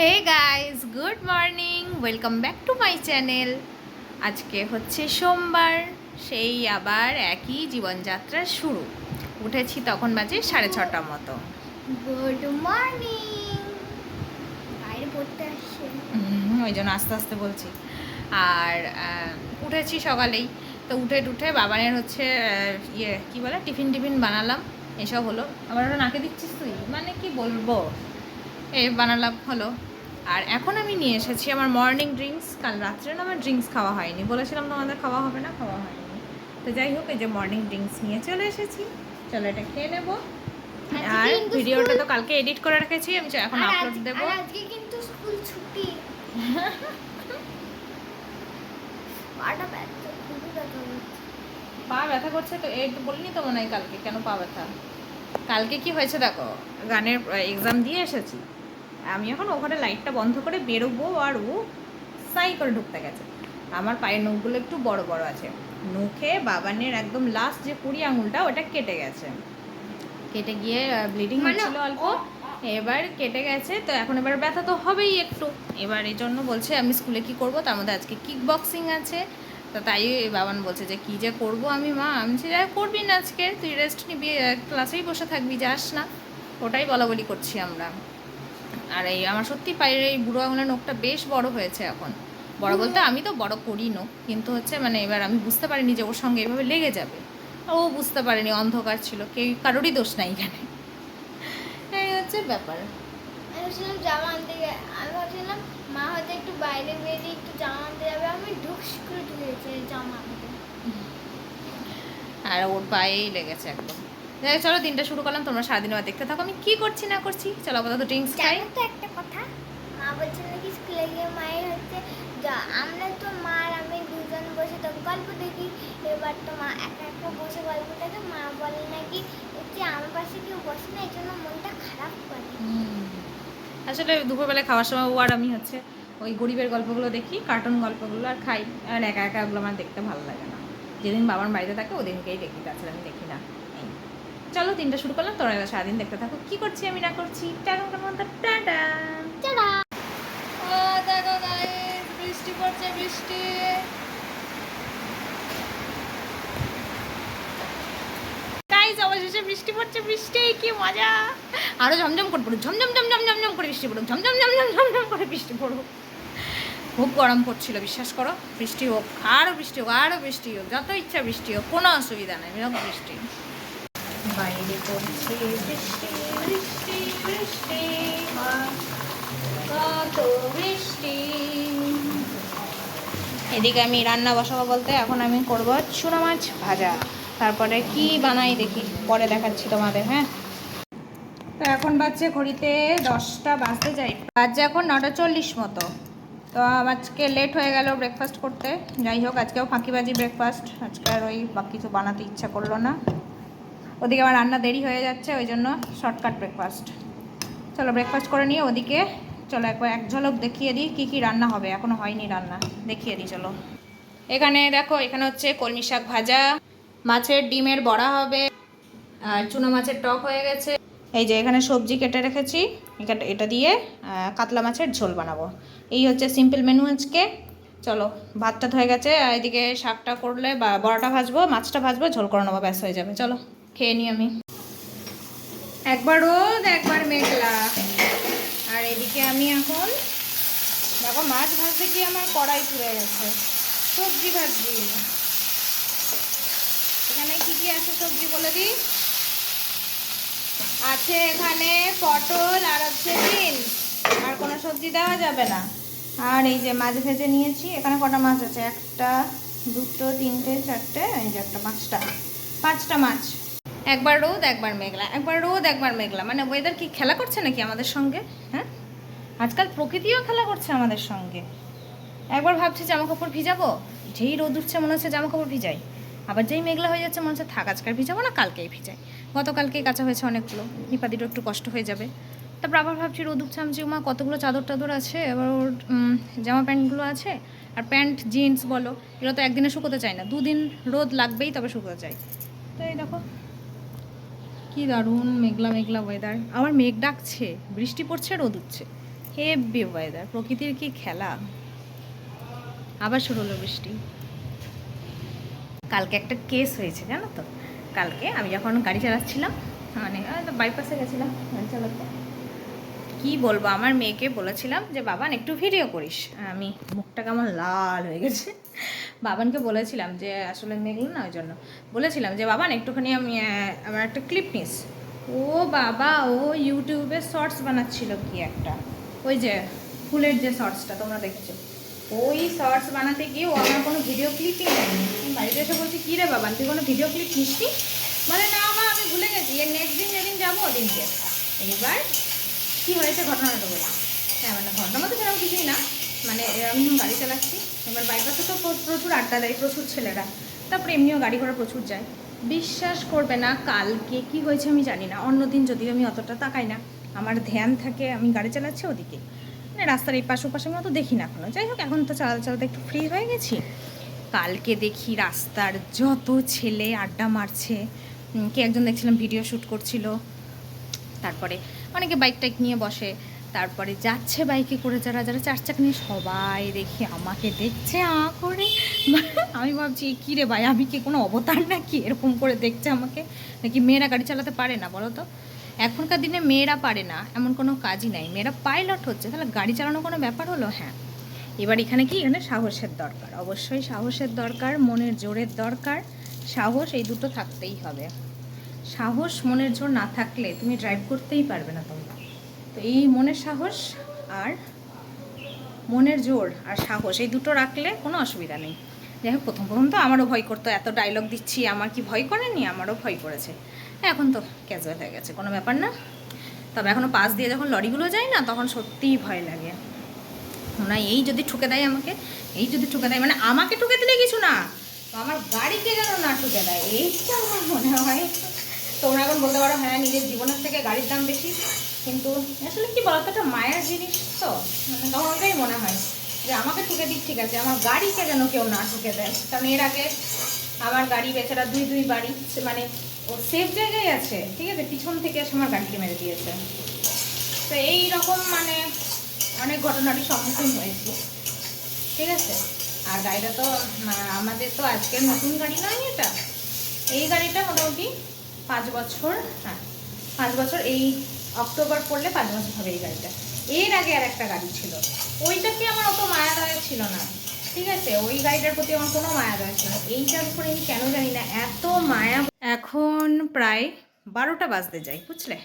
Hey guys good morning welcome back to my channel আজকে হচ্ছে সোমবার সেই আবার একই জীবনযাত্রা শুরু। উঠেছি তখন বাজে সাড়ে ছটার মতো। গুড মর্নিং বাইরে পড়তে আসছে। হুম, ওই জন্য আস্তে আস্তে বলছি। আর উঠেছি সকালেই। তো উঠে টুঠে বাবানের হচ্ছে ইয়ে কি বলে টিফিন টিফিন বানালাম। এসব হলো। আবার ওটা নাকে দিচ্ছিস তুই? মানে কি বলব? এ বানালাম হলো। আর এখন আমি নিয়ে এসেছি আমার মর্নিং ড্রিঙ্কস কাল রাত্রে না আমার ড্রিঙ্কস খাওয়া হয়নি। বলেছিলাম তোমাদের খাওয়া হবে না খাওয়া হয়নি। তো যাই হোক এই যে মর্নিং ড্রিঙ্কস নিয়ে চলে এসেছি। চলো এটা খেয়ে নেব। আর ভিডিওটা তো কালকে এডিট করে রেখেছি আমি এখন আপলোড দেবো। আজকে কিন্তু স্কুল ছুটি। পা ব্যথা করছে তো এই বলিনি তো মনে হয় কালকে। কেন পা ব্যথা? কালকে কি হয়েছে দেখো গানের এক্সাম দিয়ে এসেছি। আমি এখন ওখানে লাইটটা বন্ধ করে বেরোবো আর ও সাই করে ঢুকতে গেছে। আমার পায়ের নখগুলো একটু বড় বড় আছে। নখে বাবানের একদম লাস্ট যে কুড়ি আঙুলটা ওটা কেটে গেছে। কেটে গিয়ে ব্লিডিং মানে হচ্ছিল অল্প। এবার কেটে গেছে তো এখন এবার ব্যথা তো হবেই একটু। এবার এই জন্য বলছে আমি স্কুলে কি করব? তার মধ্যে আজকে কিক বক্সিং আছে। তো তাই বাবান বলছে যে কি যে করব আমি মা? আমি যা করবি না আজকে। তুই রেস্ট নিবি ক্লাসেই বসে থাকবি যাস না। ওটাই বলা বলি করছি আমরা। আর এই আমার সত্যি পায়ের এই বুড়ো আঙুলের নখটা বেশ বড় হয়েছে এখন। বড় বলতে আমি তো বড় করি নখ কিন্তু হচ্ছে মানে এবার আমি বুঝতে পারিনি যে ওর সঙ্গে এভাবে লেগে যাবে। ও বুঝতে পারেনি অন্ধকার ছিল কেউ কারোরই দোষ নাই এখানে। এই হচ্ছে ব্যাপার। আমি ভাবছিলাম জামা আনতে আমি ভাবছিলাম মা হয়তো একটু বাইরে বেরিয়ে একটু জামা আনতে যাবে আমি ঢুকস করে ঢুকেছি জামা আনতে। আর ওর পায়েই লেগেছে একদম। যাই চলো দিনটা শুরু করলাম তোমরা সারাদিন আবার দেখতে থাকো। আমি কি করছি না করছি? চলো আপাতত ড্রিঙ্কস খাই। তো একটা কথা? মা বলছে নাকি স্কুলে গিয়ে মায়ের হচ্ছে যা- আমরা তো মা আর আমি দুজন বসে তো গল্প দেখি। এবার তো মা একা একা বসে গল্প দেখে মা বলে নাকি যে আমার পাশে কেউ বসে না এই জন্য মনটা খারাপ করে। আসলে দুপুরবেলা খাওয়ার সময় ও আর আমি হচ্ছে ওই গরিবের গল্পগুলো দেখি কার্টুন গল্পগুলো আর খাই। আর একা একা ওগুলো আমার দেখতে ভালো লাগে না। যেদিন বাবার বাড়িতে থাকে ওদিনকেই দেখি তাছাড়া আমি দেখি না। চলো দিনটা শুরু করলাম তোরা এবার সারাদিন দেখতে থাকো। কি করছি আমি না করছি? টাটা টাটা চলো ও দেখো বৃষ্টি পড়ছে বৃষ্টি। অবশেষে বৃষ্টি পড়ছে বৃষ্টি কি মজা। আরও ঝমঝম করে পড়ুক ঝমঝম ঝমঝম ঝমঝম করে বৃষ্টি পড়ুক ঝমঝম ঝমঝম ঝমঝম করে বৃষ্টি পড়ুক। খুব গরম পড়ছিল বিশ্বাস করো। বৃষ্টি হোক আরও বৃষ্টি হোক আরও বৃষ্টি হোক যত ইচ্ছা বৃষ্টি হোক কোনো অসুবিধা নেই বৃষ্টি। বাইরে পড়ছে বৃষ্টি বৃষ্টি বৃষ্টি কত বৃষ্টি এদিকে আমি রান্না বসাবো বলতে এখন আমি করব চুনা মাছ ভাজা। তারপরে কি বানাই দেখি, পরে দেখাচ্ছি তোমাদের হ্যাঁ? তো এখন বাজছে ঘড়িতে দশটা বাজতে যাই। বাজছে এখন নটা চল্লিশ মতো। তো আজকে লেট হয়ে গেল ব্রেকফাস্ট করতে। যাই হোক, আজকেও ফাঁকিবাজি ব্রেকফাস্ট আজকে আর ওই বা কিছু বানাতে ইচ্ছা করল না। ওদিকে আমার রান্না দেরি হয়ে যাচ্ছে, ওই জন্য শর্টকাট ব্রেকফাস্ট চলো ব্রেকফাস্ট করে নিয়ে ওদিকে চলো একবার এক ঝলক দেখিয়ে দিই কী কী রান্না হবে। এখনও হয়নি রান্না, দেখিয়ে দিই, চলো। এখানে দেখো, এখানে হচ্ছে কলমি শাক ভাজা, মাছের ডিমের বড়া হবে, আর চুনো মাছের টক হয়ে গেছে। এই যে এখানে সবজি কেটে রেখেছি, এটা এটা দিয়ে কাতলা মাছের ঝোল বানাবো। এই হচ্ছে সিম্পল মেনু আজকে। চলো, ভাতটা হয়ে গেছে এদিকে শাকটা করলে বা বড়াটা ভাজবো, মাছটা ভাজবো, ঝোল করে নেব, ব্যাস হয়ে যাবে। চলো। খেয়ে নিই আমি। একবার রোদ, একবার মেঘলা। আর এদিকে আমি এখন, দেখো মাছ ভাজতে গিয়ে আমার কড়াই পুড়ে গেছে। সবজি ভাজছি। এখানে কি কি আছে সবজি বলে দিই? আছে এখানে পটল আর হচ্ছে বিনস আর কোনো সবজি দেওয়া যাবে না। আর এই যে মাছ ভেজে নিয়েছি, এখানে কটা মাছ আছে? একটা, দুটো, তিনটে, চারটে, এই যে একটা পাঁচটা। পাঁচটা মাছ। একবার রোদ, একবার মেঘলা। একবার রোদ, একবার মেঘলা। মানে ওয়েদার কি খেলা করছে নাকি আমাদের সঙ্গে? হ্যাঁ? আজকাল প্রকৃতিও খেলা করছে আমাদের সঙ্গে। একবার ভাবছি জামা কাপড় ভিজাবো। যেই রোদ উঠছে মনে হচ্ছে জামা কাপড় ভিজাই। আবার যেই মেঘলা হয়ে যাচ্ছে মনে হচ্ছে থাক আজকাল ভিজাবো না, কালকেই ভিজাই। গতকালকেই কাঁচা হয়েছে অনেকগুলো। নিপাদিরও একটু কষ্ট হয়ে যাবে। তারপর আবার ভাবছি রোদ উঠছে। আমি মা কতগুলো চাদর টাদর আছে? এবার ওর জামা প্যান্টগুলো আছে। আর প্যান্ট, জিন্স বলো, এগুলো তো একদিনে শুকোতে চায় না। দুদিন রোদ লাগবেই তবে শুকোতে চাই তো এই দেখো কি দারুণ মেঘলা মেঘলা ওয়েদার আমার মেঘ ডাকছে, বৃষ্টি পড়ছে, রোদ উঠছে। হেভি ওয়েদার প্রকৃতির কি খেলা? আবার শুরু হলো বৃষ্টি। কালকে একটা কেস হয়েছে, জানো তো? কালকে আমি যখন গাড়ি চালাচ্ছিলাম মানে বাইপাসে গেছিলাম, গাড়ি চালাতে। কি বলব? আমার মেয়েকে বলেছিলাম যে, বাবান, একটু ভিডিও করিস। আমি, মুখটা কেমন লাল হয়ে গেছে। বাবানকে বলেছিলাম যে, আসলে মেঘলো না, ওই জন্য। বলেছিলাম যে, বাবান, একটুখানি আমি আমার একটা ক্লিপ নিস। ও বাবা, ও ইউটিউবে শর্টস বানাচ্ছিল কি একটা? ওই যে, ফুলের যে শর্টসটা তোমরা দেখেছ? ওই শর্টস বানাতে গিয়ে ও আমার কোনো ভিডিও ক্লিপই নেয়নি। বাড়িতে এসে বলছি, কী রে বাবান, তুই কোনো ভিডিও ক্লিপ নিসনি? মানে না মা, আমি ভুলে গেছি। এর নেক্সট দিন যেদিন যাব, ওদিনকে। এবার কি হয়েছে ঘটনাটা বলি। হ্যাঁ মানে ঘটনা মতো সেরকম কিছুই না। মানে আমি যখন গাড়ি চালাচ্ছি, এবার বাইপাসে তো প্রচুর আড্ডা দেয়, প্রচুর ছেলেরা। তারপরে এমনিও গাড়ি ঘোড়া প্রচুর যায়। বিশ্বাস করবে না কালকে কি হয়েছে আমি জানি না। অন্যদিন যদিও আমি অতটা তাকাই না। আমার ধ্যান থাকে, আমি গাড়ি চালাচ্ছি ওদিকে। মানে রাস্তার এই পাশে ওপাশে আমি অত দেখি না এখনও। যাই হোক, এখন তো চালাতে চালাতে একটু ফ্রি হয়ে গেছি। কালকে দেখি রাস্তার যত ছেলে আড্ডা মারছে কে একজন দেখছিলাম ভিডিও শ্যুট করছিল। তারপরে অনেকে বাইক টাইক নিয়ে বসে। তারপরে যাচ্ছে বাইকে করে যারা যারা চার চাক নিয়ে সবাই দেখি আমাকে দেখছে, আ করে। আমি ভাবছি কী রে ভাই, আমি কি কোনো অবতার নাকি? এরকম করে দেখছে আমাকে। নাকি মেয়েরা গাড়ি চালাতে পারে না, বলো তো? এখনকার দিনে মেয়েরা পারে না, এমন কোনো কাজই নাই। মেয়েরা পাইলট হচ্ছে, তাহলে গাড়ি চালানো কোনো ব্যাপার হলো? হ্যাঁ। এবার এখানে কি? এখানে সাহসের দরকার। অবশ্যই সাহসের দরকার, মনের জোরের দরকার। সাহস এই দুটো থাকতেই হবে। সাহস মনের জোর না থাকলে তুমি ড্রাইভ করতেই পারবে না তোমরা। তো এই মনের সাহস আর মনের জোর আর সাহস, এই দুটো রাখলে কোনো অসুবিধা নেই। যাই হোক, প্রথম প্রথম তো আমারও ভয় করতো, এত ডায়লগ দিচ্ছি, আমার কি ভয় করেনি? আমারও ভয় করেছে। এখন তো ক্যাজুয়াল হয়ে গেছে, কোনো ব্যাপার না। তবে এখনও পাশ দিয়ে যখন লরিগুলো যায় না, তখন সত্যিই ভয় লাগে। না, এই যদি ঠুকে দেয় আমাকে, এই যদি ঠুকে দেয় মানে আমাকে ঠুকে দিলে কিছু না, তো আমার গাড়িকে যেন না ঠুকে দেয়, এইটা আমার মনে হয়। তোমরা এখন বলতে পারো হ্যাঁ নিজের জীবনের থেকে গাড়ির দাম বেশি, কিন্তু আসলে কি বলতো একটা মায়ের জিনিস তো। মানে তখন ওটাই মনে হয় যে আমাকে ঠুকে দিক, ঠিক আছে, আমার গাড়িকে যেন কেউ না ঠুকে দেয়। কারণ এর আগে আমার গাড়ি বেচারা দুই দুই বাড়ি মানে ও সেফ জায়গায় আছে, ঠিক আছে, পিছন থেকে এসে আমার গাড়িকে মেরে দিয়েছে। তো এই রকম মানে অনেক ঘটনারই সম্মুখীন হয়েছি, ঠিক আছে। আর গাড়িটা তো আমাদের তো আজকের নতুন গাড়ি নয় এটা। এই গাড়িটা মোটামুটি পাঁচ বছর হ্যাঁ পাঁচ বছর, এই অক্টোবর পড়লে পাঁচ বছর হবে এই গাড়িটা। এর আগে আর একটা গাড়ি ছিল। ওইটাকে আমার অত মায়া দয়া ছিল না? ঠিক আছে, ওই গাড়িটার প্রতি আমার কোনো মায়া দয়া ছিল না। এইটার উপরে আমি কেন জানি না, এত মায়া। এখন প্রায় বারোটা বাজতে যাই বুঝলে?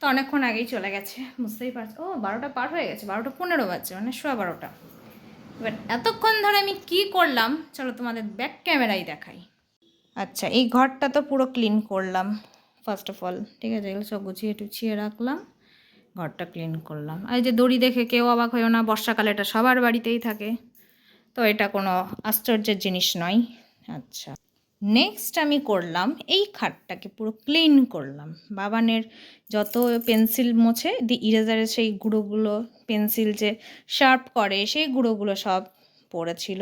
তো অনেকক্ষণ আগেই চলে গেছে, বুঝতেই পারছ, ও, বারোটা পার হয়ে গেছে, বারোটা পনেরো বাজছে মানে সোয়া বারোটা। এবার এতক্ষণ ধরে আমি কি করলাম, চলো তোমাদের ব্যাক ক্যামেরাই দেখাই। আচ্ছা এই ঘরটা তো পুরো ক্লিন করলাম ফার্স্ট অফ অল ঠিক আছে, এগুলো সব গুছিয়ে টুছিয়ে রাখলাম, ঘরটা ক্লিন করলাম। আর যে দড়ি দেখে কেউ অবাক হয়েও না, বর্ষাকালে এটা সবার বাড়িতেই থাকে। তো এটা কোনো আশ্চর্যের জিনিস নয়। আচ্ছা নেক্সট আমি করলাম, এই খাটটাকে পুরো ক্লিন করলাম। বাবানের যত পেন্সিল মোছে দি ইরেজারের সেই গুঁড়োগুলো পেন্সিল যে শার্প করে, সেই গুঁড়োগুলো সব পড়েছিল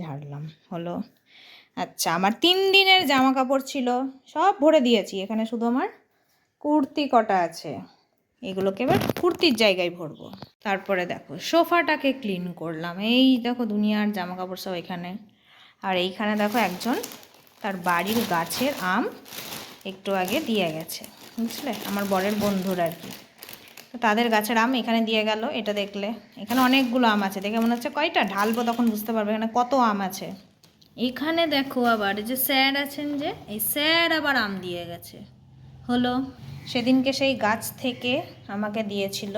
ঝাড়লাম, হলো। আচ্ছা আমার তিন দিনের জামা কাপড় ছিল, সব ভরে দিয়েছি, এখানে শুধু আমার কুর্তি কটা আছে। এগুলোকে এবার কুর্তির জায়গায় ভরবো। তারপরে দেখো, সোফাটাকে ক্লিন করলাম, এই দেখো দুনিয়ার জামা কাপড় সব এখানে। আর এইখানে দেখো একজন, তার বাড়ির গাছের আম একটু আগে দিয়ে গেছে, বুঝলে? আমার বরের বন্ধুরা আর কি। তো তাদের গাছের আম এখানে দিয়ে গেল এটা দেখলে। এখানে অনেকগুলো আম আছে দেখে মনে হচ্ছে কয়টা? ঢালবো তখন বুঝতে পারবে এখানে কত আম আছে। এখানে দেখো আবার এই যে স্যার আছেন যে এই স্যার আবার আম দিয়ে গেছে। হলো। সেদিনকে সেই গাছ থেকে আমাকে দিয়েছিল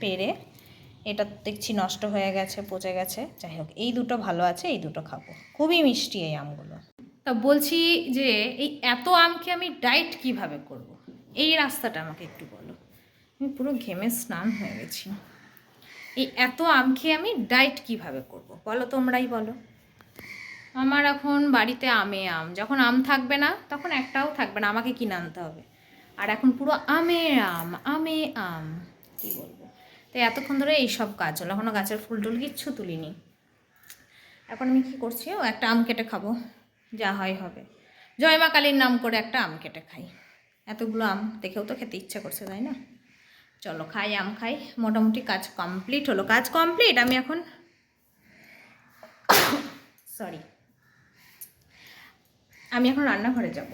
পেরে এটা দেখছি নষ্ট হয়ে গেছে পচে গেছে। যাই হোক এই দুটো ভালো আছে এই দুটো খাব। খুবই মিষ্টি এই আমগুলো। তা বলছি যে এই এত আমকে আমি ডায়েট কীভাবে করব। এই রাস্তাটা আমাকে একটু বলো। আমি পুরো ঘেমে স্নান হয়ে গেছি। এই এত আম খেয়ে আমি ডায়েট কীভাবে করব। বলো তোমরাই বলো। আমার এখন বাড়িতে আমে আম। যখন আম থাকবে না, তখন একটাও থাকবে না, আমাকে কিনে আনতে হবে। আর এখন পুরো আমে আম আমে আম, কি বলব? তো এতক্ষণ ধরে এইসব কাজ হলো। এখনও গাছের ফুল টুল কিচ্ছু তুলিনি। এখন আমি কি করছি? ও একটা আম কেটে খাব। যা হয় হবে। জয়মা কালীর নাম করে একটা আম কেটে খাই। এতগুলো আম দেখেও তো খেতে ইচ্ছা করছে, তাই না? চলো খাই আম খাই। মোটামুটি কাজ কমপ্লিট হলো। কাজ কমপ্লিট আমি এখন সরি আমি এখন রান্নাঘরে যাব।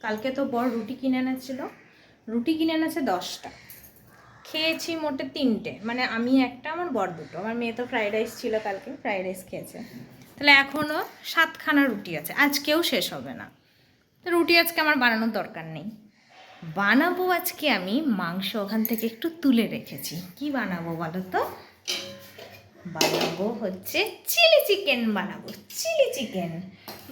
কালকে তো বড় রুটি কিনে এনেছিল। রুটি কিনে এনেছে দশটা। খেয়েছি মোটে তিনটে। মানে আমি একটা, আমার বর দুটো। আমার মেয়ে তো ফ্রাইড রাইস ছিল কালকে, ফ্রাইড রাইস খেয়েছে। তাহলে এখনও সাতখানা রুটি আছে। আজকেও শেষ হবে না। তো রুটি আজকে আমার বানানোর দরকার নেই। বানাবো আজকে আমি, মাংস ওখান থেকে একটু তুলে রেখেছি। কি বানাবো বলো তো? বানাবো হচ্ছে চিলি চিকেন বানাবো, চিলি চিকেন।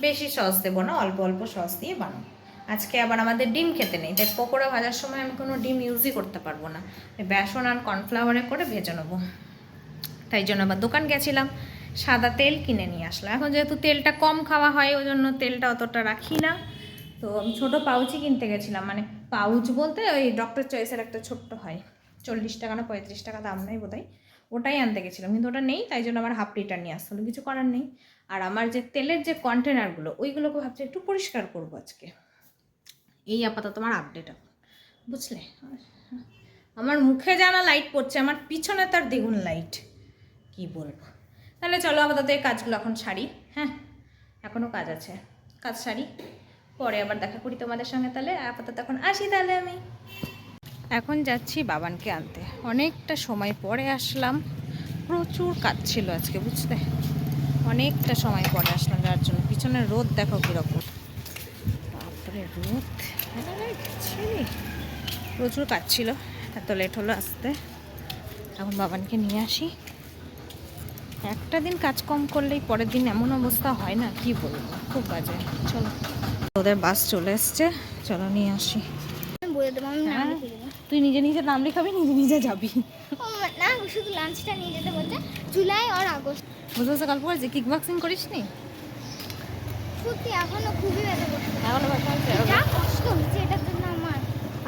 বেশি সস দেবো না, অল্প অল্প সস দিয়ে বানাবো। আজকে আবার আমাদের ডিম খেতে নেই, তাই পকোড়া ভাজার সময় আমি কোনো ডিম ইউজই করতে পারব না। বেসন আর কর্নফ্লাওয়ারে করে ভেজে নেব। তাই জন্য আবার দোকান গেছিলাম, সাদা তেল কিনে নিয়ে আসলাম। এখন যেহেতু তেলটা কম খাওয়া হয়, ওই জন্য তেলটা অতটা রাখি না। তো আমি ছোটো পাউচি কিনতে গেছিলাম মানে পাউচ বলতে ওই ডক্টর চয়েসের একটা ছোট্ট হয়। চল্লিশ টাকা না পঁয়ত্রিশ টাকা দাম নেই বোধহয়। ওটাই আনতে গেছিলাম, কিন্তু ওটা নেই, তাই জন্য আমার হাফ লিটার নিয়ে আসতে হলো। কিছু করার নেই। আর আমার যে তেলের যে কন্টেনারগুলো ওইগুলোকে ভাবছি একটু পরিষ্কার করব আজকে। এই আপাতত আমার আপডেট বুঝলে? আমার মুখে জানা লাইট পড়ছে, আমার পিছনে তার দ্বিগুণ লাইট কি বলব? তাহলে চলো আপাতত এই কাজগুলো এখন সারি হ্যাঁ? এখনও কাজ আছে। কাজ সারি। পরে আবার দেখা করি তোমাদের সঙ্গে তাহলে। আপাতত এখন আসি তাহলে আমি। এখন যাচ্ছি বাবানকে আনতে। অনেকটা সময় পরে আসলাম। প্রচুর কাজ ছিল আজকে বুঝতে অনেকটা সময় পরে আসলাম যার জন্য। পিছনে রোদ দেখো কীরকম। তারপরে রোদ? প্রচুর কাজ ছিল। এত লেট হলো আসতে। এখন বাবানকে নিয়ে আসি। একটা দিন কাজ কম করলেই পরের দিন এমন অবস্থা হয় না, কি বলব? খুব বাজে। চলো। ওদের বাস চলে এসছে। চলো নিয়ে আসি। আমি বলে দেবো আমি নাম হ্যাঁ। তুই নিজে নিজে নাম লিখাবি নিজে নিজে যাবি। না শুধু লাঞ্চটা নিয়ে যেতে বলছে। জুলাই আর আগস্ট। বুঝতে পারছ গল্প করেছি কিক বক্সিং করিস নি সত্যি এখনও খুবই ব্যথা করছে। এখনও ব্যথা হচ্ছে যা কষ্ট হচ্ছে এটার জন্য আমার।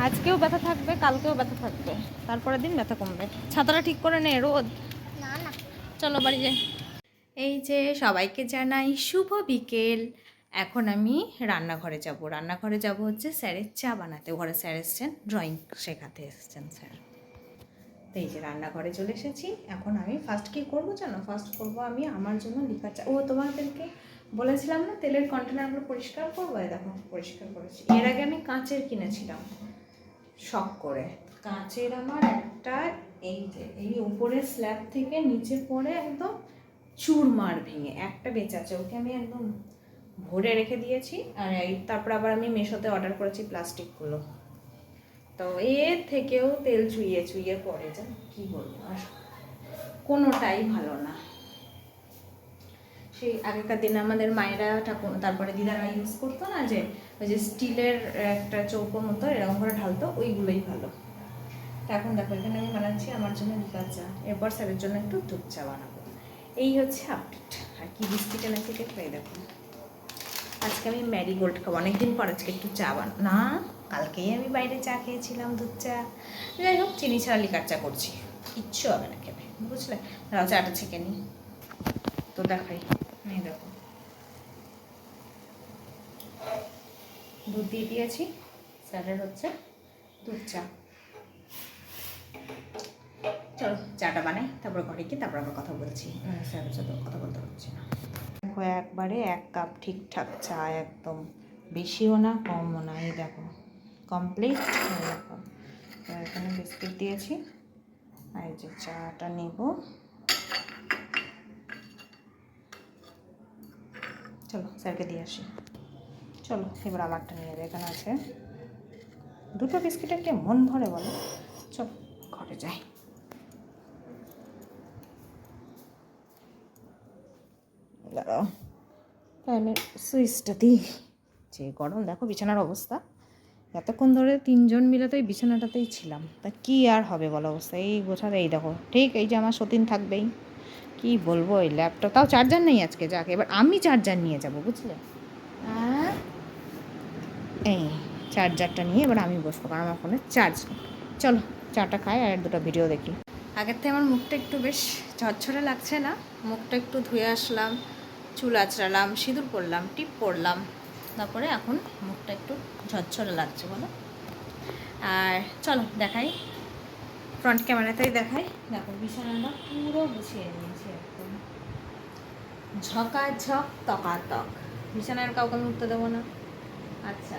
আজকেও ব্যথা থাকবে কালকেও ব্যথা থাকবে। তারপরের দিন ব্যথা কমবে। ছাতাটা ঠিক করে নে রোদ। না না। চলো বাড়ি যাই। এই যে সবাইকে জানাই শুভ বিকেল। এখন আমি রান্নাঘরে যাব। রান্নাঘরে যাব হচ্ছে স্যারের চা বানাতে। ঘরে স্যার এসছেন ড্রয়িং শেখাতে এসছেন স্যার। এই যে রান্নাঘরে চলে এসেছি। এখন আমি ফার্স্ট কী করব জানো? ফার্স্ট করব আমি আমার জন্য লিখা চা ও, তোমাদেরকে বলেছিলাম না, তেলের কন্টেনারগুলো পরিষ্কার করব? দেখো, পরিষ্কার করেছি। এর আগে আমি কাঁচের কিনেছিলাম, শখ করে। কাঁচের আমার একটা এই যে, এই উপরের স্ল্যাব থেকে নিচে পড়ে একদম চুরমার ভেঙে, একটা বেঁচে আছে ওকে আমি একদম ভরে রেখে দিয়েছি আর এই তারপর আবার আমি মেশোতে অর্ডার করেছি প্লাস্টিকগুলো। তো এর থেকেও তেল চুইয়ে চুইয়ে পড়ে যায় কি বলব, আর কোনোটাই ভালো না। সেই আগেকার দিনে আমাদের মায়েরা ঠাকুর, তারপরে দিদারা ইউজ করতো না যে, ওই যে স্টিলের একটা চৌকো মতো এরকম করে ঢালতো, ওইগুলোই ভালো। তো এখন দেখো, এখানে আমি বানাচ্ছি আমার জন্য লিকার চা, এরপর স্যারের জন্য একটু দুধ চা বানাবো। এই হচ্ছে আপডেট আর কি বিস্কিট এনেছি খেয়ে দেখো। আজকে আমি ম্যারিগোল্ড খাব, অনেকদিন পর আজকে একটু চা বান না, কালকেই আমি বাইরে চা খেয়েছিলাম, দুধ চা। যাই হোক, চিনি ছাড়া লিকার চা করছি। কিচ্ছু হবে না খেবে বুঝলে? দাঁড়াও চাটা ছেঁকে নিই। তো দেখাই নেই দেখো। দুধ দিয়ে দিয়েছি স্যারের হচ্ছে, দুধ চা। চলো, চাটা বানাই, তারপর ঘরে গিয়ে তারপর আবার কথা বলছি। স্যারের সাথে কথা বলতে পারছি না। দেখো একবারে এক কাপ ঠিকঠাক চা একদম। বেশিও না, কমও না, এই দেখো। কমপ্লিট তো এখানে বিস্কিট দিয়েছি। আর এই যে চাটা নেব। চলো স্যারকে দিয়ে আসি। চলো, এবার আমারটা নিয়ে যাবে এখানে আছে। দুটো বিস্কিট একটা মন ভরে বলো। চলো, ঘরে যাই। দাঁড়াও। ফ্যানের সুইচটা দিই। যে গরম, দেখো বিছানার অবস্থা। এতক্ষণ ধরে তিনজন মিলে তো এই বিছানাটাতেই ছিলাম। তা কি আর হবে বলো অবস্থা? এই গোছাতে এই দেখো। ঠিক, এই যে আমার সতীন থাকবেই। কি বলব, এই ল্যাপটপ তাও চার্জার নেই আজকে, যাক, এবার আমি চার্জার নিয়ে যাব, বুঝলে? এই চার্জারটা নিয়ে এবার আমি বসবো, কারণ আমার ফোনে চার্জ চলো, চাটা খাই আর দুটো ভিডিও দেখি। আগের থেকে আমার মুখটা একটু বেশ ঝরঝরে লাগছে না? মুখটা একটু ধুয়ে আসলাম। চুল আঁচড়ালাম, সিঁদুর পরলাম, টিপ পরলাম। তারপরে এখন মুখটা একটু ঝরঝরে লাগছে, বলো। আর চলো, দেখাই। ফ্রন্ট ক্যামেরাতেই দেখাই। দেখো, বিছানাটা পুরো গুছিয়ে নিয়েছি একদম। ঝকাঝক তকাতক। বিছানার কাউকে আমি উঠতে দেবো না। আচ্ছা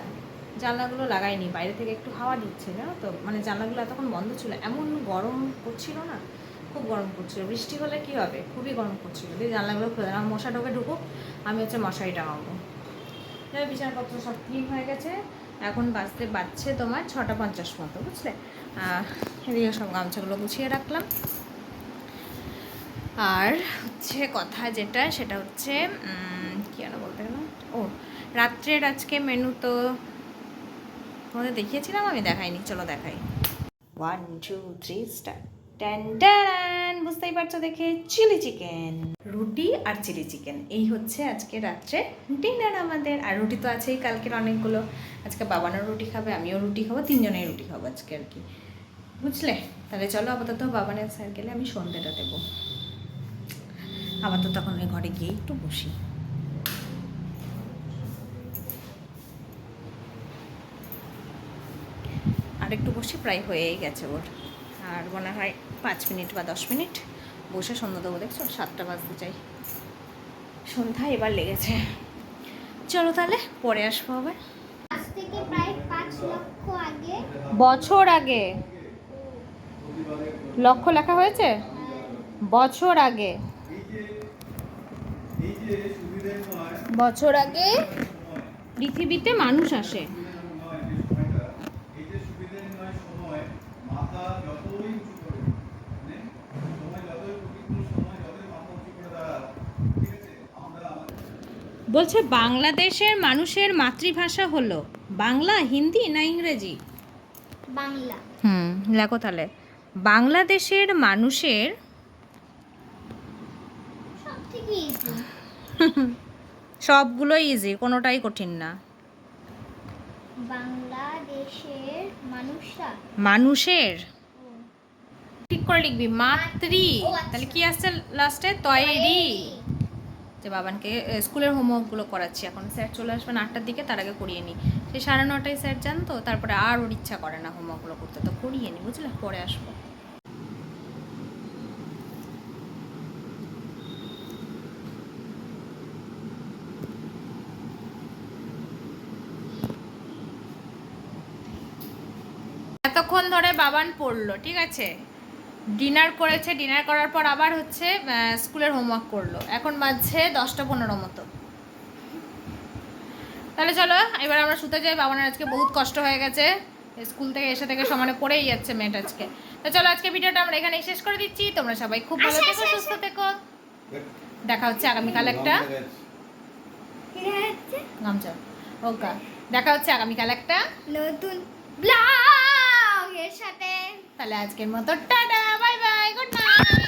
জানলাগুলো লাগাইনি। বাইরে থেকে একটু হাওয়া দিচ্ছে, জানো তো? মানে জানলাগুলো এতক্ষণ বন্ধ ছিল, এমন গরম করছিল না। খুব গরম করছিল বৃষ্টি হলে কী হবে? খুবই গরম করছিল দিয়ে জানলাগুলো খুলে দিলাম মশা ঢোকে ঢুকুক, আমি হচ্ছে মশারি টাঙাবো যাই বিছানাপত্র সব ক্লিন হয়ে গেছে। এখন বাজতে, বাজছে তোমার ছটা পঞ্চাশ মতো, বুঝলে? এদিকে সব গামছাগুলো গুছিয়ে রাখলাম। আর হচ্ছে কথা যেটা, সেটা হচ্ছে কি যেন বলতে গেলাম ও, রাত্রের আজকে মেনু তো তোমাদের দেখিয়েছিলাম, আমি দেখাইনি। চলো দেখাই। ওয়ান টু থ্রি স্টার ট্যান বুঝতেই পারছ দেখে? চিলি চিকেন রুটি আর চিলি চিকেন এই হচ্ছে আজকে রাত্রে ডিনার আমাদের। আর রুটি তো আছেই, কালকের অনেকগুলো। আজকে বাবানও রুটি খাবে, আমিও রুটি খাব, তিনজনেই রুটি খাব আজকে আর কি। বুঝলে? তাহলে চলো আপাতত বাবানের স্যার গেলে আমি সন্ধ্যেটা দেবো। আপাতত তখন ওই ঘরে গিয়ে একটু বসি। আর একটু বসি প্রায় হয়েই গেছে ওর। আর মনে হয় পাঁচ মিনিট বা দশ মিনিট বসে সন্ধ্যা দেবো দেখছ? সাতটা বাজতে চাই। সন্ধ্যা এবার লেগেছে। চলো তাহলে পরে আসব আবার। বছর আগে। লক্ষ লেখা হয়েছে? বছর আগে। বছর আগে পৃথিবীতে মানুষ আসে। বলছে বাংলাদেশের মানুষের মাতৃভাষা হলো বাংলা হিন্দি না ইংরেজি? বাংলা। হুম লেখো তাহলে। বাংলাদেশের মানুষের সবগুলোই ইজি কোনোটাই কঠিন না। বাংলাদেশের মানুষরা। মানুষের? ঠিক করে লিখবি মাতৃ। আচ্ছা। তাহলে কি আসছে লাস্টে তৈরি যে বাবানকে স্কুলের হোমওয়ার্কগুলো করাচ্ছি। এখন স্যার চলে আসবেন আটটার দিকে, তার আগে করিয়ে নিই। সে সাড়ে নটায় স্যার যান তো, তারপরে আর ওর ইচ্ছা করে না হোমওয়ার্কগুলো করতে। তো করিয়ে নিই, বুঝলে? পরে আসব। এতক্ষণ ধরে বাবান পড়ল, ঠিক আছে? ডিনার করেছে ডিনার করার পর আবার হচ্ছে স্কুলের হোমওয়ার্ক করল। এখন বাজছে দশটা পনেরো মতো। তাহলে চলো এবার আমরা শুতে যাই। বাবানের আজকে বহুত কষ্ট হয়ে গেছে। স্কুল থেকে এসে থেকে সমানে পড়েই যাচ্ছে মেয়েটা আজকে। তো চলো আজকে ভিডিওটা আমরা এখানেই শেষ করে দিচ্ছি। তোমরা সবাই খুব ভালো আচ্ছা, থেকো আচ্ছা, সুস্থ থেকো। দেখা হচ্ছে আগামীকাল একটা। গামছা। ওকা দেখা হচ্ছে আগামীকাল একটা। নতুন ব্লগ। ব্লগের সাথে। তাহলে আজকের মতো tata bye bye good night.